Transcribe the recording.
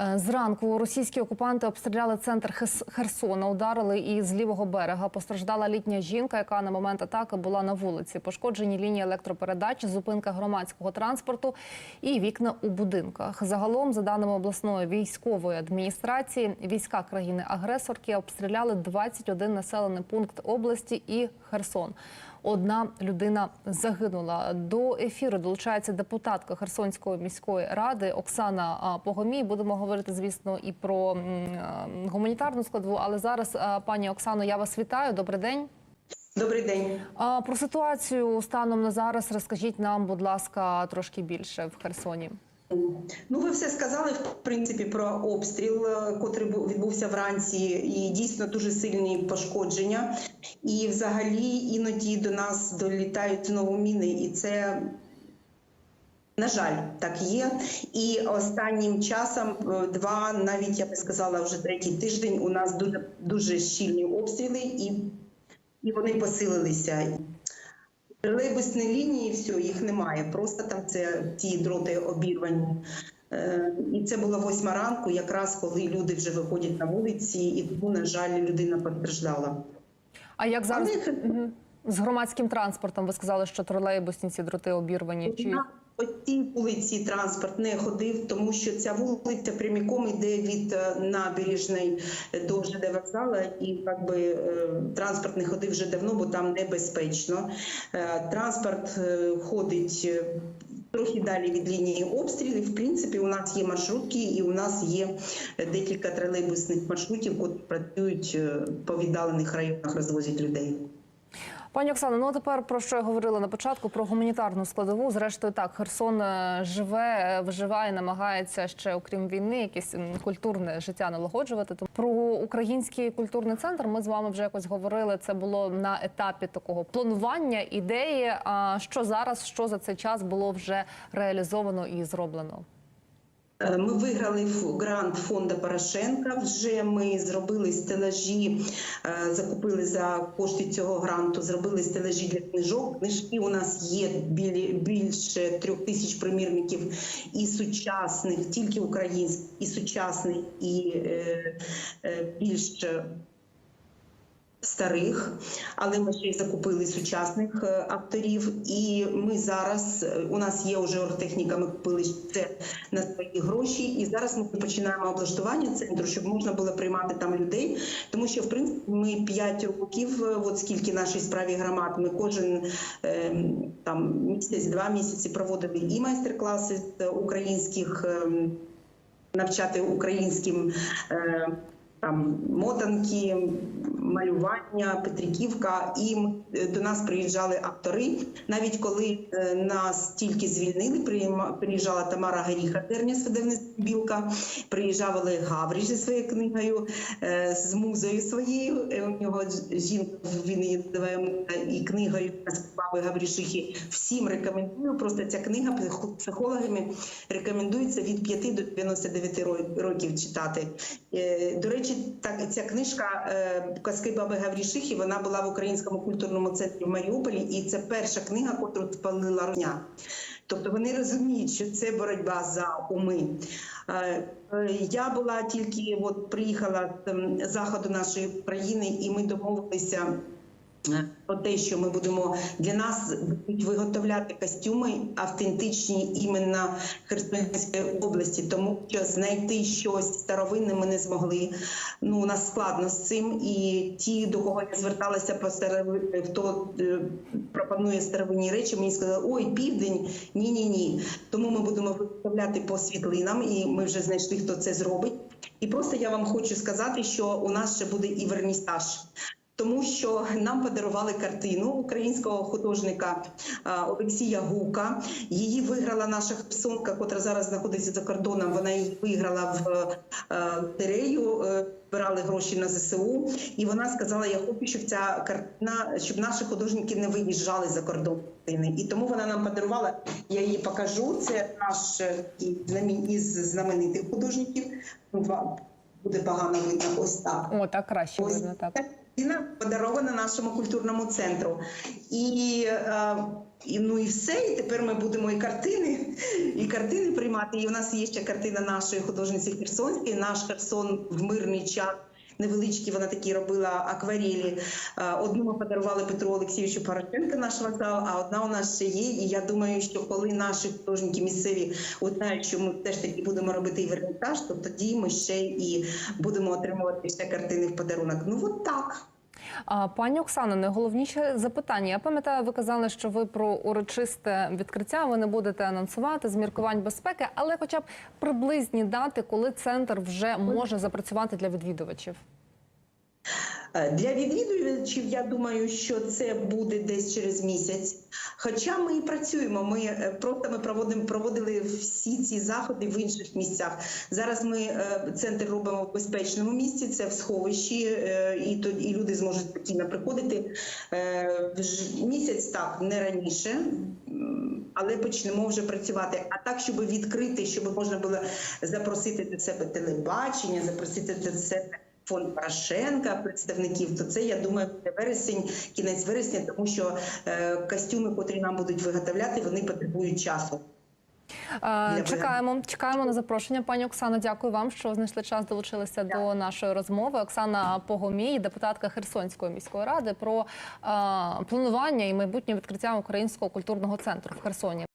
Е, Зранку російські окупанти обстріляли центр Херсона, ударили і з лівого берега. Постраждала літня жінка, яка на момент атаки була на вулиці. Пошкоджені лінії електропередач, зупинка громадського транспорту і вікна у будинках. Загалом, за даними обласної військової адміністрації, війська країни-агресорки обстріляли 21 населений пункт області і Херсон. Одна людина загинула. До ефіру долучається депутатка Херсонської міської ради Оксана Погомій. Будемо говорити, звісно, і про гуманітарну складову. Але зараз, пані Оксано, я вас вітаю. Добрий день. Добрий день. Про ситуацію станом на зараз розкажіть нам, будь ласка, трошки більше в Херсоні. Ну, ви все сказали в принципі про обстріл, е, котрий відбувся вранці, і дійсно дуже сильні пошкодження. І взагалі іноді до нас долітають знову міни, і це. На жаль, так є. І останнім часом е, два, навіть я би сказала, вже третій тиждень у нас дуже дуже щільні обстріли, і, і вони посилилися. Тролейбусні лінії, все, їх немає. Просто там це ті дроти обірвані. Е, І це була восьма ранку, якраз коли люди вже виходять на вулиці, і тому, на жаль, людина постраждала. А як зараз Але- з громадським транспортом? Ви сказали, що тролейбусні ці дроти обірвані. Чи На цій вулиці транспорт не ходив, тому що ця вулиця пряміком йде від е, набережної до ЖД вокзалу, і якби е, транспорт не ходив вже давно, бо там небезпечно. Е, Транспорт ходить. Трохи далі від лінії обстрілів. В принципі, у нас є маршрутки, і у нас є декілька тролейбусних маршрутів, які працюють по віддалених районах, розвозять людей. Пані Оксано, ну а тепер про що я говорила на початку про гуманітарну складову. Зрештою, так Херсон е, живе, е, виживає, намагається ще, окрім війни, якесь культурне життя налагоджувати. Тому про український культурний центр ми з вами вже якось говорили. Це було на етапі такого планування ідеї. А що зараз, що за цей час було вже реалізовано і зроблено? Е, Ми виграли грант фонду Порошенка. Вже ми зробили стелажі, е, закупили за кошти цього гранту. Зробили стелажі для книжок. Книжки у нас є більше трьох тисяч примірників і сучасних, тільки українських, і сучасних, і е, е, більш старих, але ми ще й закупили сучасних е, авторів. І ми зараз е, у нас є вже оргтехніка. Ми купили це на свої гроші. І зараз ми починаємо облаштування центру, щоб можна було приймати там людей. Тому що в принципі ми 5 років, е, от скільки нашій справі громад, ми кожен там місяць, два місяці проводили і майстер-класи з українських. е, Навчати українським там мотанки, малювання, Петриківка, і е, до нас приїжджали автори. Навіть коли е, нас тільки звільнили, приїжджала Тамара Гаріха, Терніс видавництва Білка, приїжджав Олег Гавриш зі своєю книгою, е, з музею своєю. У нього жінка він її називає і книгою Баби Гаврішихи. Всім рекомендую. Просто ця книга психологами рекомендується від 5 до 99 ро- років читати. До речі, так ця книжка е, казки Баби Гаврішихи вона була в українському культурному центрі в Маріуполі, і це перша книга, яку спалила Росня. Тобто вони розуміють, що це боротьба за уми. Е, е, Я була тільки от приїхала з заходу нашої країни, і ми домовилися. Е, Про те, що ми будемо для нас виготовляти костюми автентичні іменно Херсонської області, тому що знайти щось старовинне ми не змогли. Ну у нас складно з цим. І ті, до кого я зверталася по старови, хто е, пропонує старовинні речі, мені сказали, ой, південь, ні, ні, ні. Тому ми будемо виготовляти по світлинам, і ми вже знайшли, хто це зробить. І просто я вам хочу сказати, що у нас ще буде і верністаж. Тому що нам подарували картину українського художника Олексія Гука. Її виграла наша херсонка, котра зараз знаходиться за кордоном. Вона її виграла в лотерею, е, збирали гроші на ЗСУ. І вона сказала: Я хочу, щоб ця картина, щоб наші художники не виїжджали за кордон. картини». І тому вона нам подарувала. Я її покажу. Це наш е, із знаменитих художників. Два- Буде погано видно. Ось так. О, так краще Ось видно. Так подарована нашому культурному центру. І е, І ну і все. І тепер ми будемо і картини, і картини приймати. І у нас є ще картина нашої художниці Херсонської, наш Херсон в мирний час. Невеличкі вона такі робила акварелі. Е, Одну ми подарували Петру Олексійовичу Порошенко, наш вокзал, а одна у нас ще є. І я думаю, що коли наші художники місцеві узнають, що ми теж таки будемо робити і вернітаж, то тоді ми ще і будемо отримувати ще картини в подарунок. Ну от так. Пані Оксано, найголовніше запитання. Я пам'ятаю, ви казали, що ви про урочисте відкриття ви не будете анонсувати з міркувань безпеки, але хоча б приблизні дати, коли центр вже може запрацювати для відвідувачів. Е, Для відвідувачів я думаю, що це буде десь через місяць. Хоча ми і працюємо. Ми е, просто ми проводимо проводили всі ці заходи в інших місцях. Зараз ми е, центр робимо в безпечному місці, це в сховищі, і тоді і люди зможуть спокійно приходити. Місяць так не раніше, але почнемо вже працювати. А так, щоб відкрити, щоб можна було запросити до себе телебачення, запросити до себе. Фонд Порошенка, представників, то це я думаю, буде вересень, кінець вересня, тому що е, костюми, котрі нам будуть виготовляти, вони потребують часу. Чекаємо, чекаємо на запрошення. Пані Оксано, дякую вам, що знайшли час долучилися до нашої розмови. Оксана Погомій, депутатка Херсонської міської ради, про е, планування і майбутнє відкриття українського культурного центру в Херсоні.